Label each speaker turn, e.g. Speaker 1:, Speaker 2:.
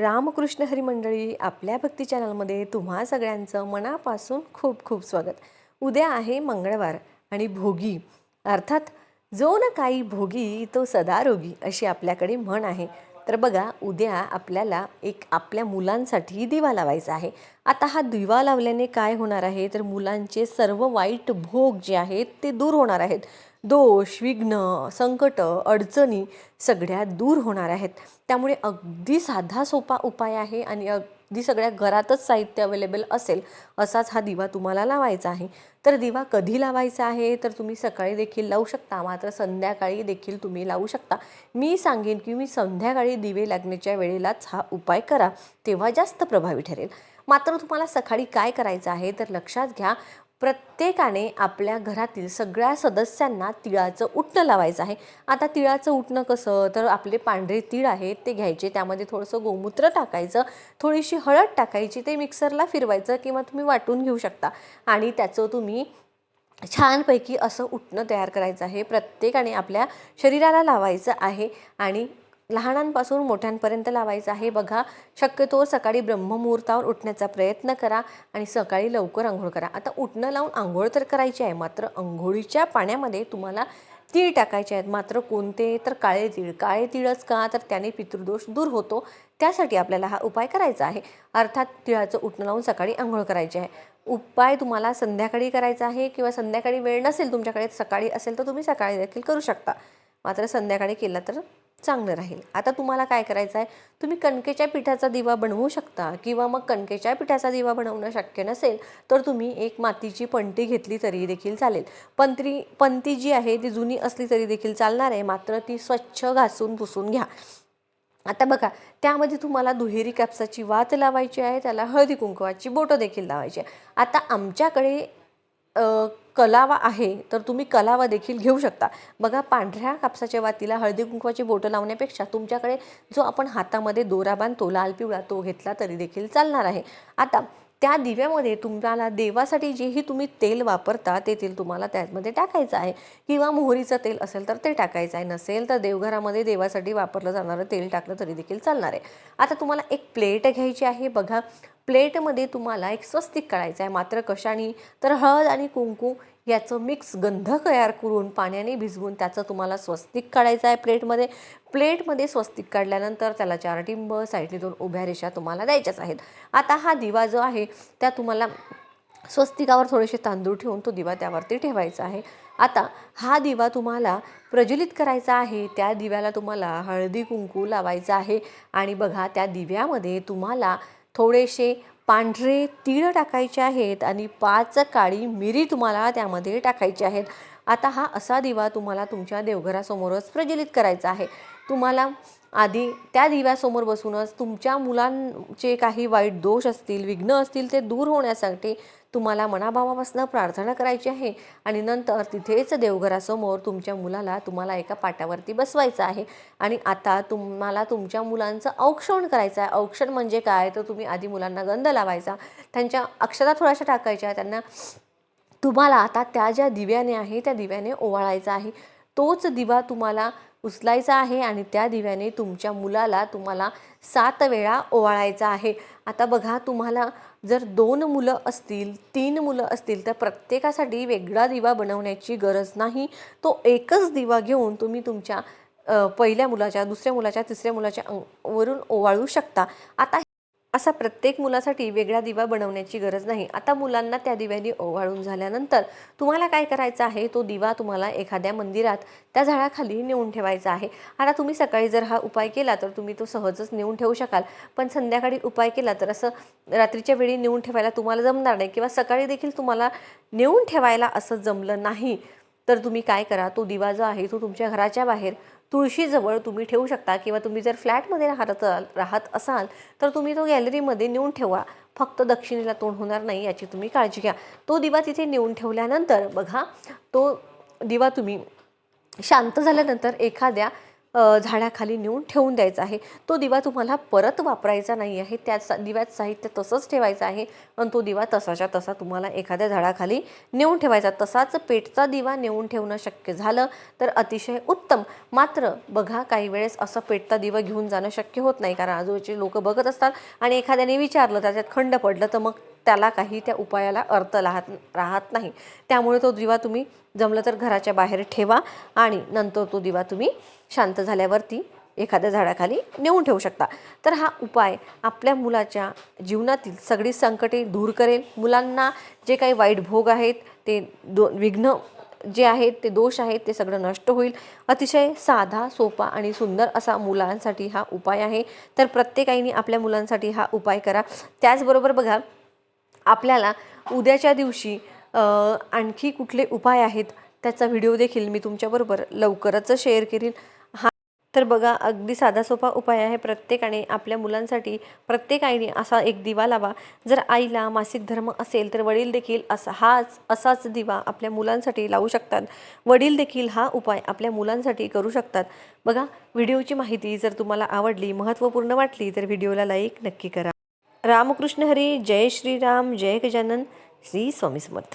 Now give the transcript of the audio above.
Speaker 1: रामकृष्ण हरी मंडळी आपल्या भक्ती चॅनलमध्ये तुम्हा सगळ्यांचं मनापासून खूप खूप स्वागत. उद्या आहे मंगळवार आणि भोगी. अर्थात जो न काही भोगी तो सदा रोगी अशी आपल्याकडे म्हण आहे. तर बघा उद्या आपल्याला एक आपल्या मुलांसाठी दिवा लावायचा आहे. आता हा दिवा लावल्याने काय होणार आहे? तर मुलांचे सर्व वाईट भोग जे आहेत ते दूर होणार आहेत. दोष विघ्न संकट अडचणी सगळ्या दूर होणार आहेत. त्यामुळे अगदी साधा सोपा उपाय आहे आणि अग अगदी सगळ्या घरातच साहित्य अवेलेबल असेल असाच हा दिवा तुम्हाला लावायचा आहे. तर दिवा कधी लावायचा आहे? तर तुम्ही सकाळी देखील लावू शकता मात्र संध्याकाळी देखील तुम्ही लावू शकता. मी सांगेन की मी संध्याकाळी दिवे लागण्याच्या वेळेलाच हा उपाय करा तेव्हा जास्त प्रभावी ठरेल. मात्र तुम्हाला सकाळी काय करायचं आहे? तर लक्षात घ्या प्रत्येकाने आपल्या घरातील सगळ्या सदस्यांना तिळाचं उटणं लावायचं आहे. आता तिळाचं उटणं कसं? तर आपले पांढरे तीळ आहेत ते घ्यायचे. त्यामध्ये थोडंसं गोमूत्र टाकायचं थोडीशी हळद टाकायची ते मिक्सरला फिरवायचं किंवा तुम्ही वाटून घेऊ शकता. आणि त्याचं तुम्ही छानपैकी असं उठणं तयार करायचं आहे. प्रत्येकाने आपल्या शरीराला लावायचं आहे. आणि लहानांपासून मोठ्यांपर्यंत लावायचं आहे. बघा शक्यतो सकाळी ब्रह्ममुहूर्तावर उठण्याचा प्रयत्न करा आणि सकाळी लवकर आंघोळ करा. आता उठणं लावून आंघोळ तर करायची आहे मात्र आंघोळीच्या पाण्यामध्ये तुम्हाला तीळ टाकायचे आहेत. मात्र कोणते तर काळे तीळ. काळे तीळच का? तर त्याने पितृदोष दूर होतो. त्यासाठी आपल्याला हा उपाय करायचा आहे. अर्थात तिळाचं उठणं लावून सकाळी आंघोळ करायची आहे. उपाय तुम्हाला संध्याकाळी करायचा आहे किंवा संध्याकाळी वेळ नसेल तुमच्याकडे सकाळी असेल तर तुम्ही सकाळी देखील करू शकता. मात्र संध्याकाळी केला तर चांगलं राहील. आता तुम्हाला काय करायचं आहे तुम्ही कणकेच्या पिठाचा दिवा बनवू शकता किंवा मग कणकेच्या पिठाचा दिवा बनवणं शक्य नसेल तर तुम्ही एक मातीची पंटी घेतली तरी देखील चालेल. पंत्री पंती जी आहे ती जुनी असली तरी देखील चालणार आहे मात्र ती स्वच्छ घासून पुसून घ्या. आता बघा त्यामध्ये तुम्हाला दुहेरी कापसाची वात लावायची आहे त्याला हळदी कुंकवाची बोटं देखील लावायची आहे. आता आमच्याकडे कलावा आहे तर तुम्ही कलावा देखील घेऊ शकता. बघा पांढऱ्या कापसाच्या वातीला हळदी कुंकवाची बोटं लावण्यापेक्षा तुमच्याकडे जो आपण हातामध्ये दोरा बांधतो लाल पिवळा तो घेतला तरी देखील चालणार आहे. आता त्या दिव्यामध्ये तुम्हाला देवासाठी जेही तुम्ही तेल वापरता ते तेल तुम्हाला त्यामध्ये टाकायचं आहे. किंवा मोहरीचं तेल असेल तर ते टाकायचं आहे. नसेल तर देवघरामध्ये देवासाठी वापरलं जाणारं तेल टाकलं तरी देखील चालणार आहे. आता तुम्हाला एक प्लेट घ्यायची आहे. बघा प्लेटमध्ये तुम्हाला एक स्वस्तिक काढायचं आहे. मात्र कशाने? तर हळद आणि कुंकू याचं मिक्स गंध तयार करून पाण्याने भिजवून त्याचं तुम्हाला स्वस्तिक काढायचं आहे प्लेटमध्ये. प्लेटमध्ये स्वस्तिक काढल्यानंतर त्याला चार टिंब साईडने दोन उभ्या रेषा तुम्हाला द्यायच्याच आहेत. आता हा दिवा जो आहे त्या तुम्हाला स्वस्तिकावर थोडेसे तांदूळ ठेवून तो दिवा त्यावरती ठेवायचा आहे. आता हा दिवा तुम्हाला प्रज्वलित करायचा आहे त्या दिव्याला तुम्हाला हळदी कुंकू लावायचं आहे. आणि बघा त्या दिव्यामध्ये तुम्हाला थोडेसे पांढरे तीळ टाकायचे आहेत आणि पाच काळी मिरी तुम्हाला त्यामध्ये टाकायची आहेत. आता हा असा दिवा तुम्हाला तुमच्या देवघरासमोरच प्रज्वलित करायचा आहे. तुम्हाला आधी त्या दिव्यासमोर बसूनच तुमच्या मुलांचे काही वाईट दोष असतील विघ्न असतील ते दूर होण्यासाठी तुम्हाला मनाभावापासून प्रार्थना करायची आहे आणि नंतर तिथेच देवघरासमोर तुमच्या मुलाला तुम्हाला एका पाटावरती बसवायचं आहे. आणि आता तुम्हाला तुमच्या मुलांचं औक्षण करायचं आहे. औक्षण म्हणजे काय? तर तुम्ही आधी मुलांना गंध लावायचा. त्यांच्या अक्षरा थोड्याशा टाकायच्या. त्यांना तुम्हाला आता त्या ज्या दिव्याने आहे त्या दिव्याने ओवाळायचा आहे. तोच दिवा तुम्हाला उचलायचा आहे आणि त्या दिव्याने तुमच्या मुलाला तुम्हाला सात वेळा ओवाळायचा आहे. आता बघा तुम्हाला जर दोन मुलं असतील तीन मुलं असतील तर प्रत्येकासाठी वेगळा दिवा बनवण्याची गरज नाही. तो एकच दिवा घेऊन तुम्ही तुमच्या पहिल्या मुलाच्या दुसऱ्या मुलाच्या तिसऱ्या मुलाच्या अंग वरून ओवाळू शकता. आता असा प्रत्येक मुलासाठी वेगळा दिवा बनवण्याची गरज नाही. आता मुलांना त्या दिव्याने ओवाळून झाल्यानंतर तुम्हाला काय करायचं आहे? तो दिवा तुम्हाला एखाद्या मंदिरात त्या झाडाखाली नेऊन ठेवायचा आहे. आता तुम्ही सकाळी जर हा उपाय केला तर तुम्ही तो सहजच नेऊन ठेवू शकाल. पण संध्याकाळी उपाय केला तर असं रात्रीच्या वेळी नेऊन ठेवायला तुम्हाला जमणार नाही किंवा सकाळी देखील तुम्हाला नेऊन ठेवायला असं जमलं नाही. तर तुम्ही काय करा तो दिवा जो आहे तो तुमच्या घराच्या बाहेर तुळशीजवळ तुम्ही ठेवू शकता किंवा तुम्ही जर फ्लॅटमध्ये राहत राहत असाल तर तुम्ही तो गॅलरीमध्ये नेऊन ठेवा. फक्त दक्षिणेला तोंड होणार नाही याची तुम्ही काळजी घ्या. तो दिवा तिथे नेऊन ठेवल्यानंतर बघा तो दिवा तुम्ही शांत झाल्यानंतर एखाद्या झाडाखाली नेऊन ठेवून द्यायचा आहे. तो दिवा तुम्हाला परत वापरायचा नाही आहे. त्या दिव्यात साहित्य तसंच ठेवायचं आहे. आणि तो दिवा तसाच्या तसा तुम्हाला एखाद्या झाडाखाली नेऊन ठेवायचा. तसाच पेटचा दिवा नेऊन ठेवणं शक्य झालं तर अतिशय उत्तम. मात्र बघा काही वेळेस असं पेटता दिवा घेऊन जाणं शक्य होत नाही. कारण आजूबाजूचे लोक बघत असतात आणि एखाद्याने विचारलं त्याच्यात खंड पडलं तर मग त्याला काही त्या उपायाला अर्थ राहत राहत नाही. त्यामुळे तो दिवा तुम्ही जमलं तर घराच्या बाहेर ठेवा आणि नंतर तो दिवा तुम्ही शांत झाल्यावरती एखाद्या झाडाखाली नेऊन ठेवू शकता. तर हा उपाय आपल्या मुलाच्या जीवनातील सगळी संकटे दूर करेल. मुलांना जे काही वाईट भोग आहेत ते दो विघ्न जे आहेत ते दोष आहेत ते सगळं नष्ट होईल. अतिशय साधा सोपा आणि सुंदर असा मुलांसाठी हा उपाय आहे. तर प्रत्येकाने आपल्या मुलांसाठी हा उपाय करा. त्याचबरोबर बघा आपल्याला उद्याच्या दिवशी आणखी कुठले उपाय आहेत त्याचा व्हिडिओ देखील मी तुमच्याबरोबर लवकरच शेअर करीन. हा तर बघा अगदी साधा सोपा उपाय आहे प्रत्येकाने आपल्या मुलांसाठी प्रत्येक आईने असा एक दिवा लावा. जर आईला मासिक धर्म असेल तर वडील देखील असा हाच असाच दिवा आपल्या मुलांसाठी लावू शकतात. वडील देखील हा उपाय आपल्या मुलांसाठी करू शकतात. बघा व्हिडिओची माहिती जर तुम्हाला आवडली महत्त्वपूर्ण वाटली तर व्हिडिओला लाईक नक्की करा. रामकृष्ण हरी जय श्रीराम जय गजानन श्री स्वामी समर्थ.